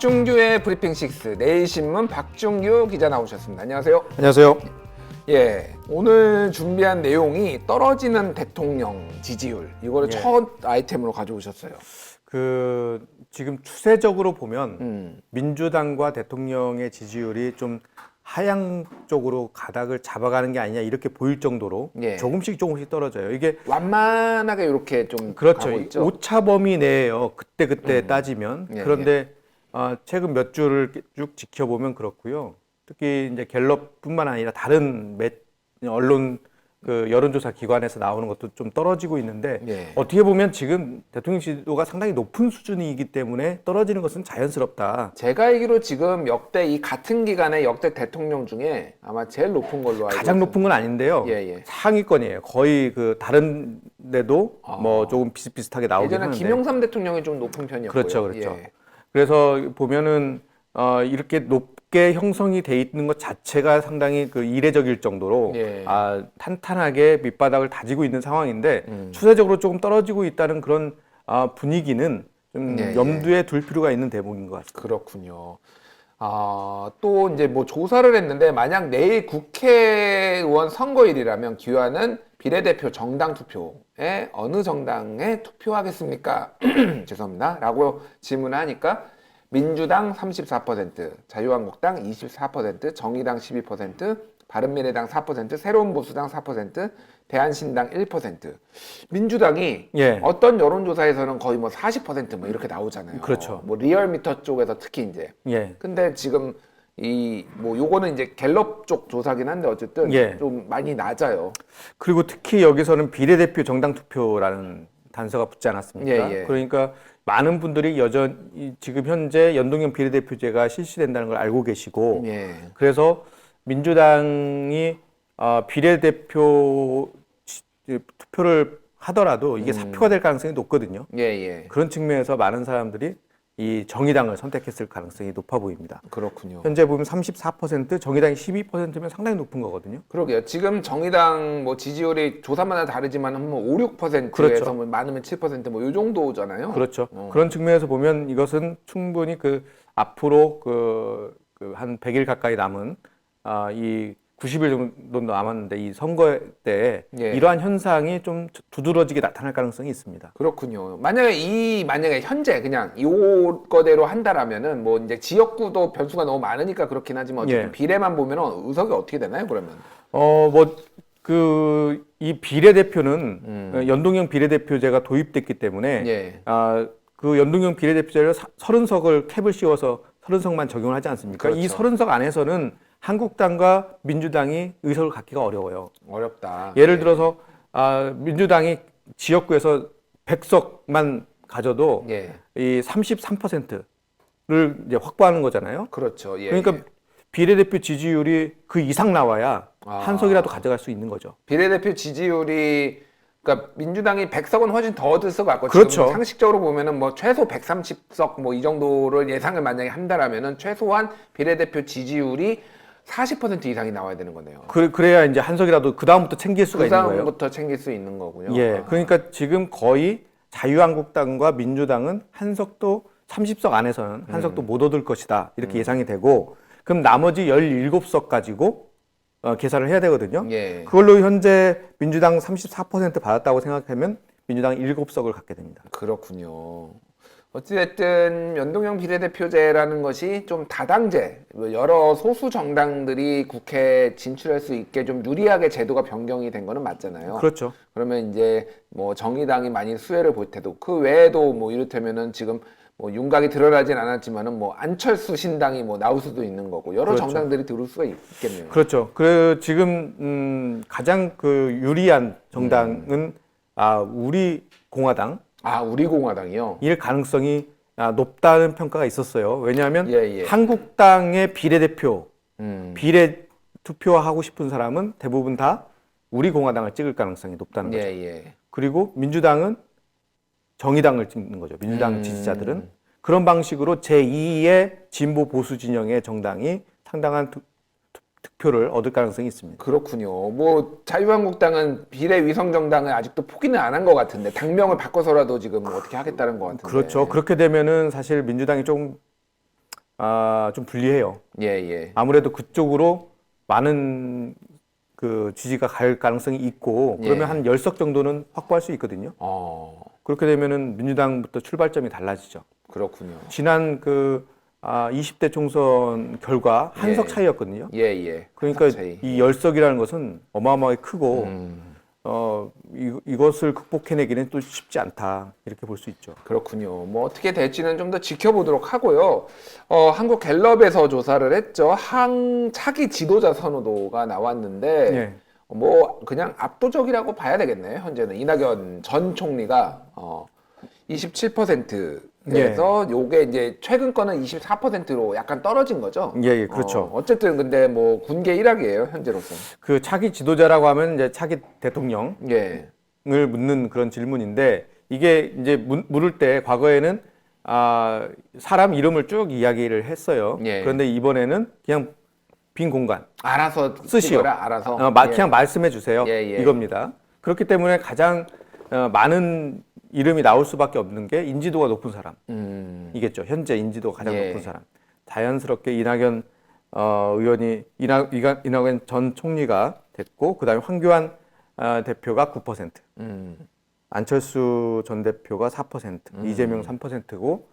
박준규의 브리핑 식스 내일신문 박준규 기자 나오셨습니다. 안녕하세요. 안녕하세요. 예, 오늘 준비한 내용이 떨어지는 대통령 지지율 이거를 예. 첫 아이템으로 가져오셨어요. 그 지금 추세적으로 보면 음, 민주당과 대통령의 지지율이 좀 하향 쪽으로 가닥을 잡아가는 게 아니냐 이렇게 보일 정도로 예. 조금씩 조금씩 떨어져요. 이게 완만하게 이렇게 좀 그렇죠. 오차 범위 내에요. 그때 그때 음. 따지면 예, 그런데 아, 최근 몇 주를 쭉 지켜보면 그렇고요. 특히 이제 갤럽뿐만 아니라 다른 몇 언론 그 여론조사 기관에서 나오는 것도 좀 떨어지고 있는데 예. 어떻게 보면 지금 대통령 지지도가 상당히 높은 수준이기 때문에 떨어지는 것은 자연스럽다. 제가 알기로 지금 역대 이 같은 기간의 역대 대통령 중에 아마 제일 높은 걸로 알고 가장 높은 건 아닌데요. 예, 예. 상위권이에요. 거의 그 다른 데도 아. 뭐 조금 비슷비슷하게 나오긴 예전에 하는데. 김영삼 대통령이 좀 높은 편이었고요. 그렇죠, 그렇죠. 예. 그래서 보면은 어, 이렇게 높게 형성이 돼 있는 것 자체가 상당히 그 이례적일 정도로 예. 아, 탄탄하게 밑바닥을 다지고 있는 상황인데 음. 추세적으로 조금 떨어지고 있다는 그런 아, 분위기는 좀 예, 예. 염두에 둘 필요가 있는 대목인 것 같습니다. 그렇군요. 아, 또 이제 뭐 조사를 했는데 만약 내일 국회의원 선거일이라면 기환은 비례대표 정당 투표에 어느 정당에 투표하겠습니까? 죄송합니다. 라고 질문하니까 민주당 34%, 자유한국당 24%, 정의당 12%, 바른미래당 4%, 새로운 보수당 4%, 대한신당 1%. 민주당이 예. 어떤 여론조사에서는 거의 뭐 40%뭐 이렇게 나오잖아요. 그렇죠. 뭐 리얼미터 쪽에서 특히 이제. 예. 근데 지금 이 뭐 요거는 이제 갤럽 쪽 조사긴 한데 어쨌든 예. 좀 많이 낮아요. 그리고 특히 여기서는 비례대표 정당 투표라는 단서가 붙지 않았습니까? 예, 예. 그러니까 많은 분들이 여전히 지금 현재 연동형 비례대표제가 실시된다는 걸 알고 계시고 예. 그래서 민주당이 어, 비례대표 지- 투표를 하더라도 이게 사표가 될 가능성이 높거든요. 예, 예. 그런 측면에서 많은 사람들이 이 정의당을 선택했을 가능성이 높아 보입니다. 그렇군요. 현재 보면 34%, 정의당이 12%면 상당히 높은 거거든요. 그러게요. 지금 정의당 뭐 지지율이 조사마다 다르지만 뭐 5, 6%에서 그렇죠. 뭐 많으면 7%뭐 요 정도잖아요. 그렇죠. 어. 그런 측면에서 보면 이것은 충분히 그 앞으로 그 한 100일 가까이 남은 아, 이 90일 정도 남았는데 이 선거 때 예. 이러한 현상이 좀 두드러지게 나타날 가능성이 있습니다. 그렇군요. 만약에 이 만약에 현재 그냥 요 거대로 한다라면은 뭐 이제 지역구도 변수가 너무 많으니까 그렇긴 하지만 어쨌든 예. 비례만 보면은 의석이 어떻게 되나요? 그러면 어, 뭐, 그, 이 비례대표는 음. 연동형 비례대표제가 도입됐기 때문에 예. 아, 그 연동형 비례대표제를 사- 30석을 캡을 씌워서 30석만 적용을 하지 않습니까? 이 그렇죠. 30석 안에서는 한국당과 민주당이 의석을 갖기가 어려워요. 어렵다. 예를 예. 들어서 아, 민주당이 지역구에서 100석만 가져도 예. 이 33%를 이제 확보하는 거잖아요. 그렇죠. 예. 그러니까 예. 비례대표 지지율이 그 이상 나와야 아. 한 석이라도 가져갈 수 있는 거죠. 비례대표 지지율이 그러니까 민주당이 100석은 훨씬 더 얻을 것 같고 그렇죠. 지금 상식적으로 보면은 뭐 최소 130석 뭐 이 정도를 예상을 만약에 한다라면은 최소한 비례대표 지지율이 40% 이상이 나와야 되는 거네요. 그, 그래야 이제 한 석이라도 그 다음부터 챙길 수가 그 있는 거예요. 다음부터 챙길 수 있는 거군요. 예, 아. 그러니까 지금 거의 자유한국당과 민주당은 한 석도 30석 안에서는 한 음. 석도 못 얻을 것이다 이렇게 예상이 되고 그럼 나머지 17석 가지고 어, 계산을 해야 되거든요. 예. 그걸로 현재 민주당 34% 받았다고 생각하면 민주당 7석을 갖게 됩니다. 그렇군요. 어찌됐든 연동형 비례대표제라는 것이 좀 다당제, 뭐 여러 소수 정당들이 국회에 진출할 수 있게 좀 유리하게 제도가 변경이 된 거는 맞잖아요. 그렇죠. 그러면 이제 뭐 정의당이 많이 수혜를 볼 테도 그 외에도 뭐 이를테면은 지금 뭐 윤곽이 드러나진 않았지만은 뭐 안철수 신당이 뭐 나올 수도 있는 거고 여러 그렇죠. 정당들이 들어올 수가 있겠네요. 그렇죠. 그 지금 음, 가장 그 유리한 정당은 아 우리 공화당 아 우리 공화당이요. 일 가능성이 아, 높다는 평가가 있었어요. 왜냐하면 예, 예. 한국당의 비례대표 음. 비례 투표하고 싶은 사람은 대부분 다 우리 공화당을 찍을 가능성이 높다는 거죠. 예, 예. 그리고 민주당은 정의당을 찍는 거죠. 민주당 음. 지지자들은 그런 방식으로 제2의 진보 보수 진영의 정당이 상당한 투, 표를 얻을 가능성이 있습니다. 그렇군요. 뭐 자유한국당은 비례 위성 정당을 아직도 포기는 안 한 것 같은데 당명을 바꿔서라도 지금 뭐 어떻게 하겠다는 것 같은데. 그렇죠. 그렇게 되면은 사실 민주당이 좀 아, 좀 불리해요. 예, 예. 아무래도 그쪽으로 많은 그 지지가 갈 가능성이 있고 그러면 예. 한 열석 정도는 확보할 수 있거든요. 어, 그렇게 되면은 민주당부터 출발점이 달라지죠. 그렇군요. 지난 그 아, 20대 총선 결과 한 예. 석 차이였거든요. 예, 예. 그러니까 차이. 이 열석이라는 것은 어마어마하게 크고 음, 어, 이, 이것을 극복해내기는 또 쉽지 않다 이렇게 볼 수 있죠. 그렇군요. 뭐 어떻게 될지는 좀 더 지켜보도록 하고요. 어, 한국 갤럽에서 조사를 했죠. 항 차기 지도자 선호도가 나왔는데 예. 뭐 그냥 압도적이라고 봐야 되겠네요. 현재는 이낙연 전 총리가 어 27% 에서 요게 이제 최근 거는 24%로 약간 떨어진 거죠. 예, 예, 그렇죠. 어, 어쨌든 근데 뭐 군계 일학이에요 현재로서. 그 차기 지도자라고 하면 이제 차기 대통령을 예. 묻는 그런 질문인데 이게 이제 물- 물을 때 과거에는 아, 사람 이름을 쭉 이야기를 했어요. 예. 그런데 이번에는 그냥 빈 공간 알아서 쓰시오. 찍어라, 알아서. 어, 마- 예. 그냥 말씀해 주세요. 예, 예. 이겁니다. 그렇기 때문에 가장 어, 많은 이름이 나올 수밖에 없는 게 인지도가 높은 사람. 음. 이겠죠. 현재 인지도가 가장 예. 높은 사람. 자연스럽게 이낙연 어, 의원이 이낙, 이낙연 전 총리가 됐고 그다음에 황교안 어, 대표가 9%, 음. 안철수 전 대표가 4%, 음. 이재명 3%고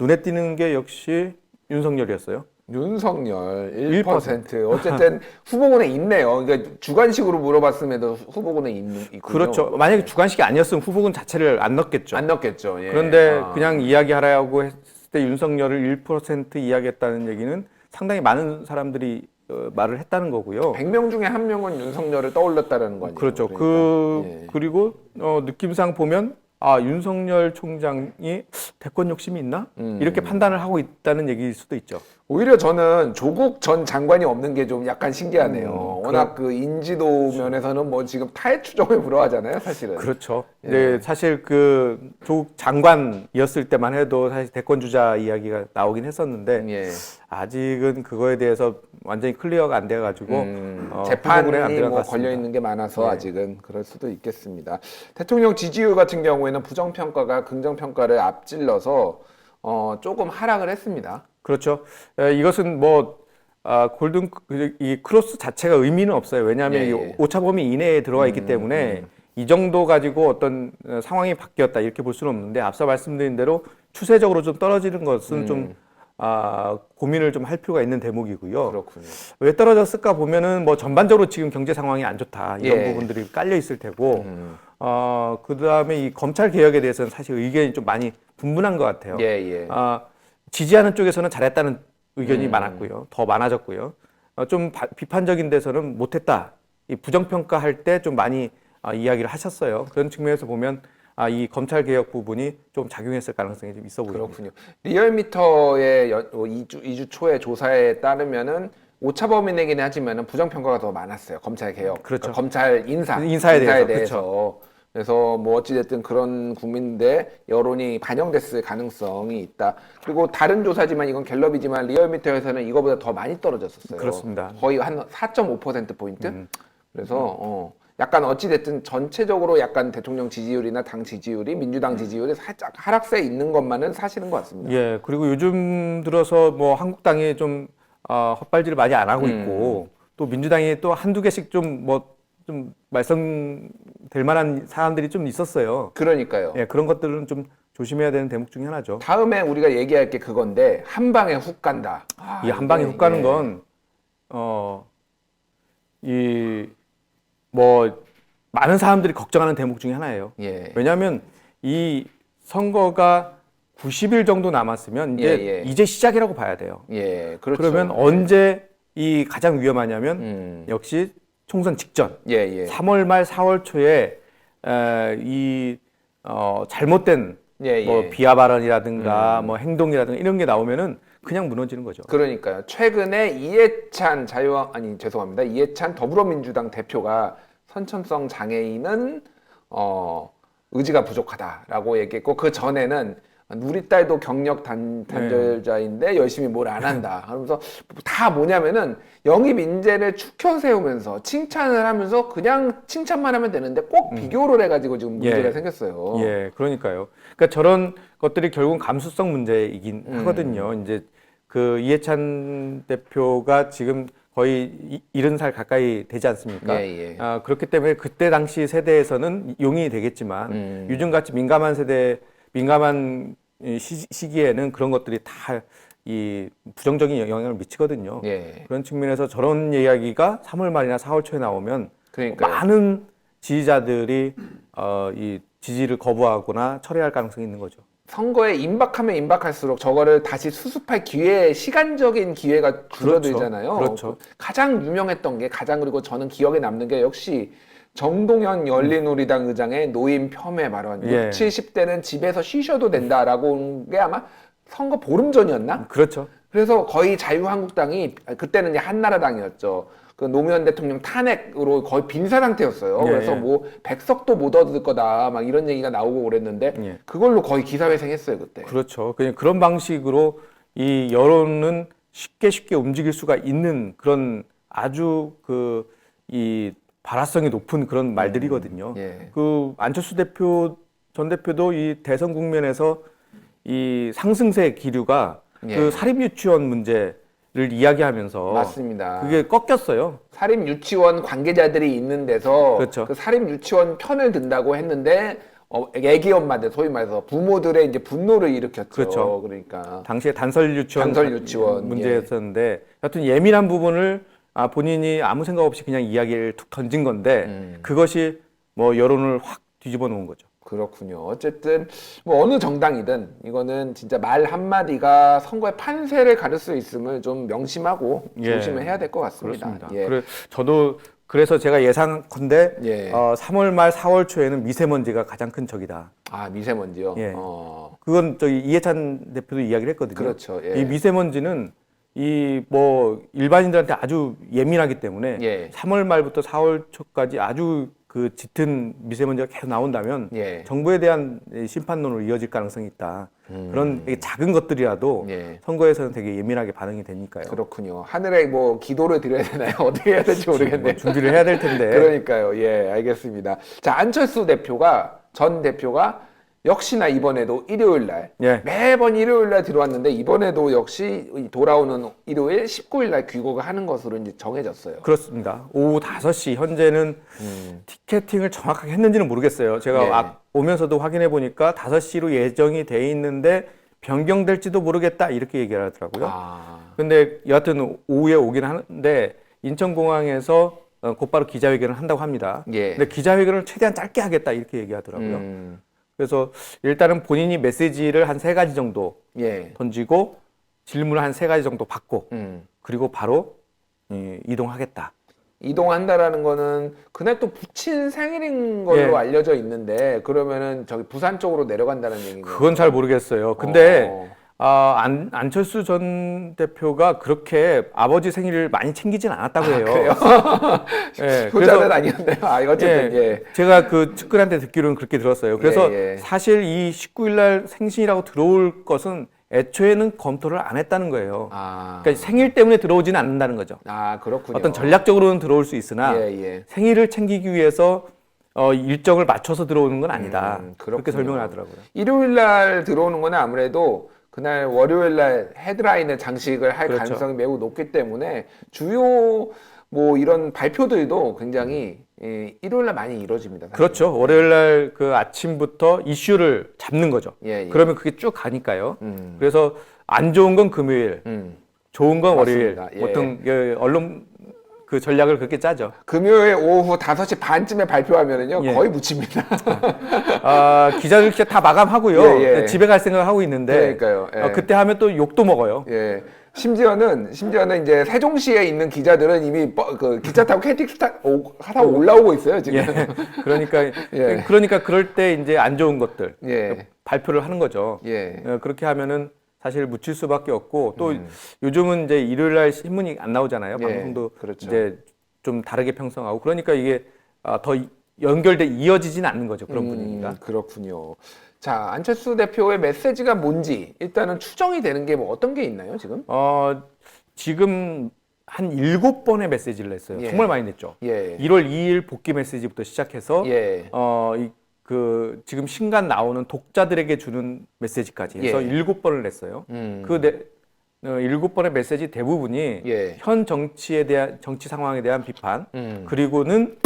눈에 띄는 게 역시 윤석열이었어요. 윤석열 1%. 어쨌든 후보군에 있네요. 그러니까 주관식으로 물어봤음에도 후보군에 있는 있군요. 그렇죠. 만약에 주관식이 아니었으면 후보군 자체를 안 넣겠죠. 안 넣겠죠. 예. 그런데 아. 그냥 이야기하라고 했을 때 윤석열을 1% 이야기했다는 얘기는 상당히 많은 사람들이 어, 말을 했다는 거고요. 100명 중에 한 명은 윤석열을 떠올렸다는 거 아니에요? 그렇죠. 그러니까. 그 예. 그리고 어, 느낌상 보면 아 윤석열 총장이 대권 욕심이 있나 음. 이렇게 판단을 하고 있다는 얘기일 수도 있죠. 오히려 저는 조국 전 장관이 없는 게 좀 약간 신기하네요. 음, 워낙 그 인지도 면에서는 뭐 지금 타의 추종에 불과하잖아요, 사실은. 그렇죠. 예. 네, 사실 그 조국 장관이었을 때만 해도 사실 대권 주자 이야기가 나오긴 했었는데 예. 아직은 그거에 대해서 완전히 클리어가 안 돼가지고 음, 어, 재판이 후보군에 안 뭐. 걸려 있는 게 많아서 네. 아직은 그럴 수도 있겠습니다. 대통령 지지율 같은 경우에는 부정 평가가 긍정 평가를 앞질러서 어, 조금 하락을 했습니다. 그렇죠. 에, 이것은 뭐 아, 골든 그- 이 크로스 자체가 의미는 없어요. 왜냐하면 예, 이 예. 오차 범위 이내에 들어와 있기 음, 때문에 이 정도 가지고 어떤 어, 상황이 바뀌었다 이렇게 볼 수는 없는데 앞서 말씀드린 대로 추세적으로 좀 떨어지는 것은 음. 좀 아, 고민을 좀 할 필요가 있는 대목이고요. 그렇군요. 왜 떨어졌을까 보면은 뭐 전반적으로 지금 경제 상황이 안 좋다 이런 예. 부분들이 깔려 있을 테고 음. 어, 그 다음에 이 검찰 개혁에 대해서는 사실 의견이 좀 많이 분분한 것 같아요. 예, 예. 아, 지지하는 쪽에서는 잘했다는 의견이 음. 많았고요. 더 많아졌고요. 어, 좀 바- 비판적인 데서는 못했다. 이 부정평가할 때 좀 많이 아, 이야기를 하셨어요. 그런 측면에서 보면 아, 이 검찰 개혁 부분이 좀 작용했을 가능성이 좀 있어 보입니다. 그렇군요. 리얼미터의 연, 어, 2주, 2주 초의 조사에 따르면은 오차 범위내긴 하지만은 부정 평가가 더 많았어요. 검찰 개혁, 그렇죠. 그러니까 검찰 인사, 인사에 대해서, 대해서. 그래서 뭐 어찌됐든 그런 국민들의 여론이 반영됐을 가능성이 있다. 그리고 다른 조사지만 이건 갤럽이지만 리얼미터에서는 이거보다 더 많이 떨어졌었어요. 그렇습니다. 음. 거의 한 4.5% 포인트. 그래서 어, 약간 어찌됐든 전체적으로 약간 대통령 지지율이나 당 지지율이 민주당 지지율이 살짝 하락세에 있는 것만은 사실인 것 같습니다. 예, 그리고 요즘 들어서 뭐 한국당이 좀 어, 헛발질을 많이 안 하고 음. 있고 또 민주당이 또 한두 개씩 좀 뭐 좀 말썽될 만한 사안들이 좀 있었어요. 그러니까요. 예, 그런 것들은 좀 조심해야 되는 대목 중에 하나죠. 다음에 우리가 얘기할 게 그건데 한 방에 훅 간다. 아, 이 한 방에 훅 가는 예. 건, 어, 이, 뭐, 많은 사람들이 걱정하는 대목 중에 하나예요. 예. 왜냐하면 이 선거가 90일 정도 남았으면 이제, 예, 예. 이제 시작이라고 봐야 돼요. 예, 그렇죠. 그러면 언제 이 가장 위험하냐면 음. 역시 총선 직전 예, 예. 3월 말 4월 초에 에, 이 어, 잘못된 예, 뭐 예. 비하 발언이라든가 뭐 행동이라든가 이런 게 나오면은 그냥 무너지는 거죠. 그러니까요. 최근에 이해찬 자유한 아니 죄송합니다. 이해찬 더불어민주당 대표가 선천성 장애인은 어 의지가 부족하다라고 얘기했고 그 전에는 우리 딸도 경력 단, 단절자인데 열심히 뭘 안 한다. 그러면서 다 뭐냐면은 영입 인재를 축혀 세우면서 칭찬을 하면서 그냥 칭찬만 하면 되는데 꼭 비교를 해가지고 지금 예. 문제가 생겼어요. 예, 그러니까요. 그러니까 저런 것들이 결국은 감수성 문제이긴 음. 하거든요. 이제 그 이해찬 대표가 지금 거의 이- 70살 가까이 되지 않습니까? 예, 예. 아, 그렇기 때문에 그때 당시 세대에서는 용인이 되겠지만 음. 요즘같이 민감한 세대 민감한 이 시, 시기에는 그런 것들이 다 이 부정적인 영향을 미치거든요. 예. 그런 측면에서 저런 이야기가 3월 말이나 4월 초에 나오면 그러니까 많은 지지자들이 어, 이 지지를 거부하거나 철회할 가능성이 있는 거죠. 선거에 임박하면 임박할수록 저거를 다시 수습할 기회, 시간적인 기회가 줄어들잖아요. 그렇죠. 가장 유명했던 게 가장 그리고 저는 기억에 남는 게 역시 정동현 열린우리당 의장의 노인 폄훼 발언. 예. 6, 70대는 집에서 쉬셔도 된다라고 한게 아마 선거 보름 전이었나? 그렇죠. 그래서 거의 자유한국당이 그때는 이제 한나라당이었죠. 그 노무현 대통령 탄핵으로 거의 빈사 상태였어요. 예, 그래서 예. 뭐 백석도 못 얻을 거다 막 이런 얘기가 나오고 그랬는데 예. 그걸로 거의 기사회생했어요 그때. 그렇죠. 그냥 그런 방식으로 이 여론은 쉽게 쉽게 움직일 수가 있는 그런 아주 그 이 발화성이 높은 그런 말들이거든요. 예. 그 안철수 대표 전 대표도 이 대선 국면에서 이 상승세 기류가 예. 그 사립 유치원 문제를 이야기하면서 맞습니다. 그게 꺾였어요. 사립 유치원 관계자들이 있는 데서 그렇죠. 그 사립 유치원 편을 든다고 했는데 어, 애기 엄마들 소위 말해서 부모들의 이제 분노를 일으켰죠. 그렇죠. 그러니까 당시에 단설 유치원, 단설 유치원, 문제였었는데 여하튼 예민한 부분을 아, 본인이 아무 생각 없이 그냥 이야기를 툭 던진 건데 음. 그것이 뭐 여론을 확 뒤집어 놓은 거죠. 그렇군요. 어쨌든 뭐 어느 정당이든 이거는 진짜 말 한마디가 선거의 판세를 가를 수 있음을 좀 명심하고 예. 조심을 해야 될 것 같습니다. 그렇습니다. 예. 그래, 저도 그래서 제가 예상컨대 예. 어, 3월 말 4월 초에는 미세먼지가 가장 큰 적이다. 아 미세먼지요. 예. 어, 그건 저기 이해찬 대표도 이야기를 했거든요. 그렇죠. 예. 이 미세먼지는 이 뭐 일반인들한테 아주 예민하기 때문에 예. 3월 말부터 4월 초까지 아주 그 짙은 미세먼지가 계속 나온다면 예. 정부에 대한 심판론으로 이어질 가능성이 있다. 그런 되게 작은 것들이라도 음. 예. 선거에서는 되게 예민하게 반응이 되니까요. 그렇군요. 하늘에 뭐 기도를 드려야 되나요? 어떻게 해야 될지 모르겠네요. 뭐 준비를 해야 될 텐데. 그러니까요. 예, 알겠습니다. 자, 안철수 대표가 전 대표가 역시나 이번에도 일요일 날 예. 매번 일요일 날 들어왔는데 이번에도 역시 이 돌아오는 일요일 19일 날 귀국을 하는 것으로 이제 정해졌어요. 그렇습니다. 오후 5시 현재는 티켓팅을 정확하게 했는지는 모르겠어요. 제가 음. 예. 아- 오면서도 확인해 보니까 5시로 예정이 돼 있는데 변경될지도 모르겠다 이렇게 얘기를 하더라고요. 아, 근데 여하튼 오후에 오긴 하는데 인천공항에서 어, 곧바로 기자회견을 한다고 합니다. 예. 근데 기자회견을 최대한 짧게 하겠다 이렇게 얘기하더라고요. 음, 그래서 일단은 본인이 메시지를 한 세 가지 정도 예, 던지고 질문을 한 세 가지 정도 받고 음. 그리고 바로 이, 이동하겠다. 이동한다라는 거는 그날 또 부친 생일인 걸로 예. 알려져 있는데 그러면은 저기 부산 쪽으로 내려간다는 얘기인가요? 그건 잘 모르겠어요. 근데 어. 아, 안, 안철수 전 대표가 그렇게 아버지 생일을 많이 챙기진 않았다고 해요. 그래요? 예, 부자는 아니었네요. 아, 어쨌든 예. 제가 그 측근한테 듣기로는 그렇게 들었어요. 그래서 예, 예. 사실 이 19일 날 생신이라고 들어올 것은 애초에는 검토를 안 했다는 거예요. 아, 그러니까 생일 때문에 들어오지는 않는다는 거죠. 아 그렇군요. 어떤 전략적으로는 들어올 수 있으나 예, 예. 생일을 챙기기 위해서 어, 일정을 맞춰서 들어오는 건 아니다. 음, 그렇게. 설명을 하더라고요. 일요일 날 들어오는 거는 아무래도 그날 월요일 날 헤드라인의 장식을 할 그렇죠. 가능성이 매우 높기 때문에 주요 뭐 이런 발표들도 굉장히 예, 일요일 날 많이 이루어집니다. 사실. 그렇죠. 월요일 날 그 아침부터 이슈를 잡는 거죠. 예, 예. 그러면 그게 쭉 가니까요. 음. 그래서 안 좋은 건 금요일, 음. 좋은 건 월요일. 맞습니다. 예. 보통 그 언론 그 전략을 그렇게 짜죠. 금요일 오후 5시 반쯤에 발표하면은요 예. 거의 묻힙니다. 아, 기자들 진짜 다 마감하고요. 예, 예. 집에 갈 생각을 하고 있는데 그러니까요. 예. 어, 그때 하면 또 욕도 먹어요. 예. 심지어는 심지어는 이제 세종시에 있는 기자들은 이미 버- 그 기차 타고 KTX 타, 오, 타고 올라오고 있어요 지금. 예. 그러니까 예. 그러니까 그럴 때 이제 안 좋은 것들 예. 발표를 하는 거죠. 예. 어, 그렇게 하면은 사실 묻힐 수밖에 없고 또 음. 요즘은 이제 일요일 날 신문이 안 나오잖아요. 예, 방송도 그렇죠. 이제 좀 다르게 편성하고 그러니까 이게 아, 더 이- 연결돼 이어지진 않는 거죠. 그런 분위기가. 음, 그렇군요. 자, 안철수 대표의 메시지가 뭔지 일단은 추정이 되는 게 뭐 어떤 게 있나요, 지금? 어, 지금 한 일곱 번의 메시지를 냈어요. 예. 정말 많이 냈죠. 예. 1월 2일 복귀 메시지부터 시작해서 예. 어, 이, 그 지금 신간 나오는 독자들에게 주는 메시지까지 해서 예. 일곱 번을 냈어요. 음. 그 내, 어, 일곱 번의 메시지 대부분이 예. 현 정치에 대한 정치 상황에 대한 비판 음. 그리고는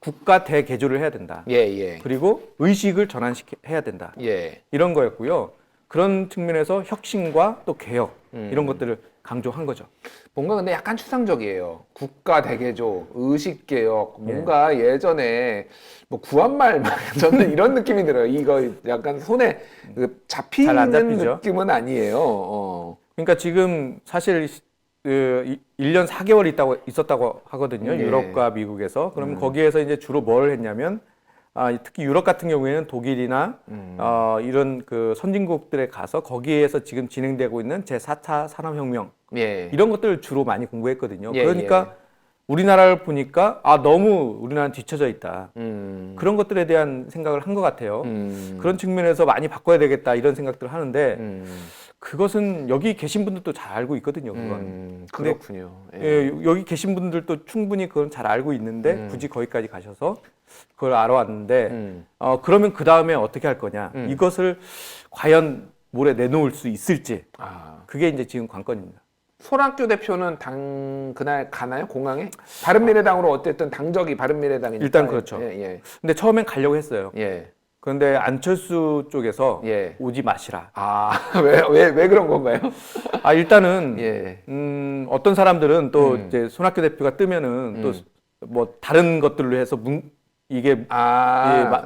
국가 대개조를 해야 된다. 예, 예. 그리고 의식을 전환시켜야 된다. 예. 이런 거였고요. 그런 측면에서 혁신과 또 개혁 음. 이런 것들을 강조한 거죠. 뭔가 근데 약간 추상적이에요. 국가 대개조, 의식 개혁, 뭔가 예. 전에뭐 구한말 막 저는 이런 느낌이 들어요. 이거 약간 손에 그 잡히는. 느낌은 아니에요. 어. 그러니까 지금 사실 그 이- 1년 4개월 있다고 있었다고 하거든요. 예. 유럽과 미국에서. 그러면 거기에서 이제 주로 뭘 했냐면 아, 특히 유럽 같은 경우에는 독일이나 음. 어, 이런 그 선진국들에 가서 거기에서 지금 진행되고 있는 제4차 산업혁명 예. 이런 것들을 주로 많이 공부했거든요. 예, 그러니까 우리나라를 보니까 아 너무 우리나라는 뒤처져 있다. 음. 그런 것들에 대한 생각을 한 것 같아요. 음. 그런 측면에서 많이 바꿔야 되겠다 이런 생각들을 하는데 음. 그것은 여기 계신 분들도 잘 알고 있거든요. 그건. 음. 그렇군요. 예. 예, 여기 계신 분들도 충분히 그건 잘 알고 있는데 음. 굳이 거기까지 가셔서 그걸 알아왔는데 음. 어 그러면 그 다음에 어떻게 할 거냐? 음. 이것을 과연 모레 내놓을 수 있을지 아. 그게 이제 지금 관건입니다. 손학규 대표는 당 그날 가나요 공항에? 바른미래당으로 어쨌든 당적이 바른미래당이니까 일단 그렇죠. 예, 예, 근데 처음엔 가려고 했어요. 예, 그런데 안철수 쪽에서 예. 오지 마시라. 아 왜 왜 왜 그런 건가요? 아 일단은 예, 음, 어떤 사람들은 또 음. 이제 손학규 대표가 뜨면은 음. 또뭐 다른 것들로 해서 문, 이게 아 예, 마,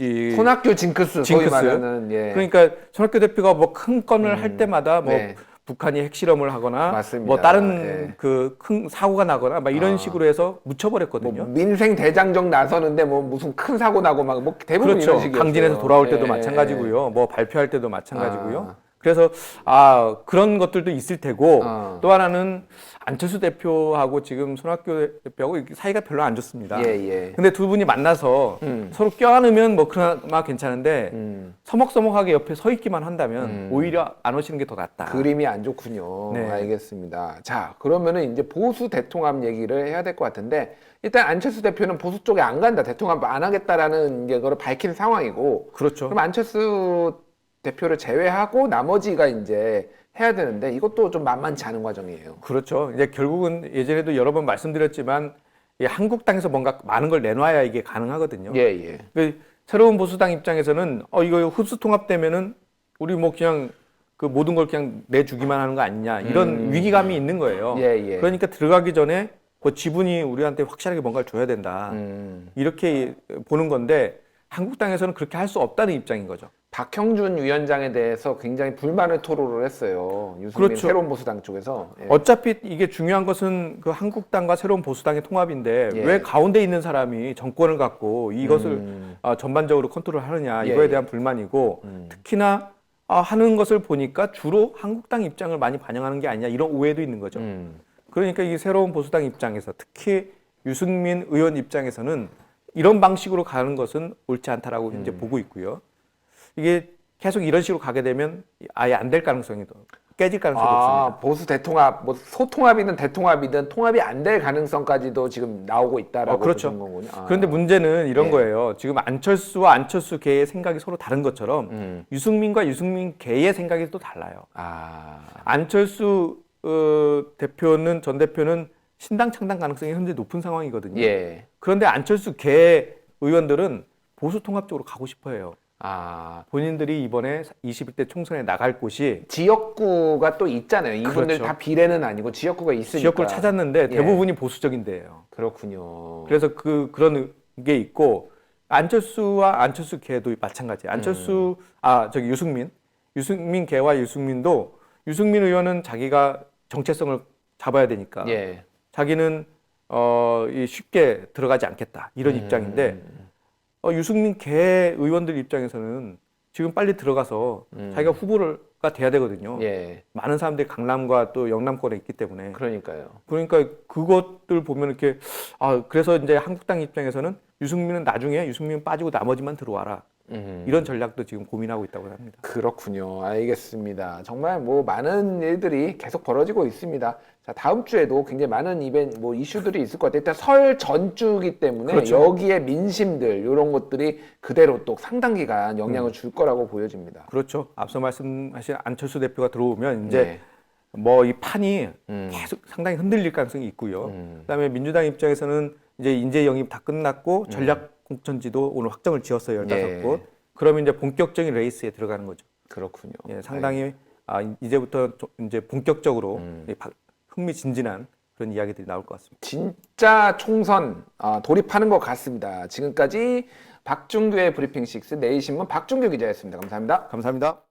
이, 손학규 징크스, 소위 징크스. 말하는 예. 그러니까 손학규 대표가 뭐 큰 건을 할 때마다 뭐 네. 북한이 핵실험을 하거나 맞습니다. 뭐 다른 예. 그큰 사고가 나거나 막 이런 아. 식으로 해서 뭐 묻혀버렸거든요. 민생 대장정 나서는데 뭐 무슨 큰 사고 나고 막 뭐 대부분 그렇죠. 이런 식이었어요. 강진에서 돌아올 때도 예, 마찬가지고요. 뭐 발표할 때도 마찬가지고요. 아. 그래서 아 그런 것들도 있을 테고 어. 또 하나는 안철수 대표하고 지금 손학규 대표하고 사이가 별로 안 좋습니다. 예, 예. 근데 두 분이 만나서 음. 서로 껴안으면 뭐 그나마 괜찮은데 음. 서먹서먹하게 옆에 서 있기만 한다면 음. 오히려 안 오시는 게 더 낫다. 그림이 안 좋군요. 네. 알겠습니다. 자, 그러면은 이제 보수 대통합 얘기를 해야 될 것 같은데 일단 안철수 대표는 보수 쪽에 안 간다, 대통합 안 하겠다라는 게 그걸 밝힌 상황이고 그렇죠. 그럼 안철수 대표를 제외하고 나머지가 이제 해야 되는데 이것도 좀 만만치 않은 과정이에요. 그렇죠. 이제 결국은 예전에도 여러 번 말씀드렸지만 이 한국당에서 뭔가 많은 걸 내놔야 이게 가능하거든요. 예, 예. 그 새로운 보수당 입장에서는 어 이거 흡수 통합되면은 우리 뭐 그냥 그 모든 걸 그냥 내주기만 하는 거 아니냐 이런 음. 위기감이 있는 거예요. 예, 예. 그러니까 들어가기 전에 그 지분이 우리한테 확실하게 뭔가를 줘야 된다. 음. 이렇게 보는 건데 한국당에서는 그렇게 할 수 없다는 입장인 거죠. 박형준 위원장에 대해서 굉장히 불만을 토로를 했어요. 유승민 그렇죠. 새로운 보수당 쪽에서. 예. 어차피 이게 중요한 것은 그 한국당과 새로운 보수당의 통합인데 예. 왜 가운데 있는 사람이 정권을 갖고 이것을 음. 어, 전반적으로 컨트롤하느냐 예, 이거에 예. 대한 불만이고 음. 특히나 아, 하는 것을 보니까 주로 한국당 입장을 많이 반영하는 게 아니냐 이런 오해도 있는 거죠. 음. 그러니까 이 새로운 보수당 입장에서 특히 유승민 의원 입장에서는 이런 방식으로 가는 것은 옳지 않다라고 이제 음. 보고 있고요. 이게 계속 이런 식으로 가게 되면 아예 안 될 가능성이 더 깨질 가능성이 아, 높습니다. 보수 대통합, 뭐 소통합이든 대통합이든 통합이 안 될 가능성까지도 지금 나오고 있다라고 어, 그렇죠. 보시는 거군요. 아. 그런데 문제는 이런 예. 거예요. 지금 안철수와 안철수 계의 생각이 서로 다른 것처럼 음. 유승민과 유승민 계의 생각이 또 달라요. 아, 안철수 어, 대표는 전 대표는 신당 창당 가능성이 현재 높은 상황이거든요. 예. 그런데 안철수 계 의원들은 보수 통합 쪽으로 가고 싶어해요. 아, 본인들이 이번에 21대 총선에 나갈 곳이 지역구가 또 있잖아요. 이분들 그렇죠. 다 비례는 아니고 지역구가 있으니까. 지역구를 찾았는데 예. 대부분이 보수적인 데예요. 그렇군요. 그래서 그 그런 게 있고 안철수와 안철수 계도 마찬가지. 안철수 음. 아 저기 유승민 유승민 계와 유승민도 유승민 의원은 자기가 정체성을 잡아야 되니까 예. 자기는 어, 이 쉽게 들어가지 않겠다 이런 음. 입장인데 어, 유승민 개 의원들 입장에서는 지금 빨리 들어가서 음. 자기가 후보가 돼야 되거든요. 예. 많은 사람들이 강남과 또 영남권에 있기 때문에 그러니까요. 그러니까 그것들 보면 이렇게 아 그래서 이제 한국당 입장에서는 유승민은 나중에 유승민 빠지고 나머지만 들어와라 음. 이런 전략도 지금 고민하고 있다고 합니다. 그렇군요. 알겠습니다. 정말 뭐 많은 일들이 계속 벌어지고 있습니다. 자, 다음 주에도 굉장히 많은 이벤트, 뭐 이슈들이 있을 것 같아요. 일단 설 전주기 때문에 그렇죠. 여기에 민심들, 이런 것들이 그대로 또 상당 기간 음. 영향을 줄 거라고 보여집니다. 그렇죠. 앞서 말씀하신 안철수 대표가 들어오면 이제 네. 뭐이 판이 음. 계속 상당히 흔들릴 가능성이 있고요. 음. 그다음에 민주당 입장에서는 이제 인재 영입 다 끝났고 전략 공천지도 오늘 확정을 지었어요. 15곳. 예. 그러면 이제 본격적인 레이스에 들어가는 거죠. 그렇군요. 예, 상당히 아, 이제부터 좀 이제 본격적으로 음. 흥미진진한 그런 이야기들이 나올 것 같습니다. 진짜 총선 아, 돌입하는 것 같습니다. 지금까지 박준규의 브리핑 식스 내일신문 박준규 기자였습니다. 감사합니다. 감사합니다.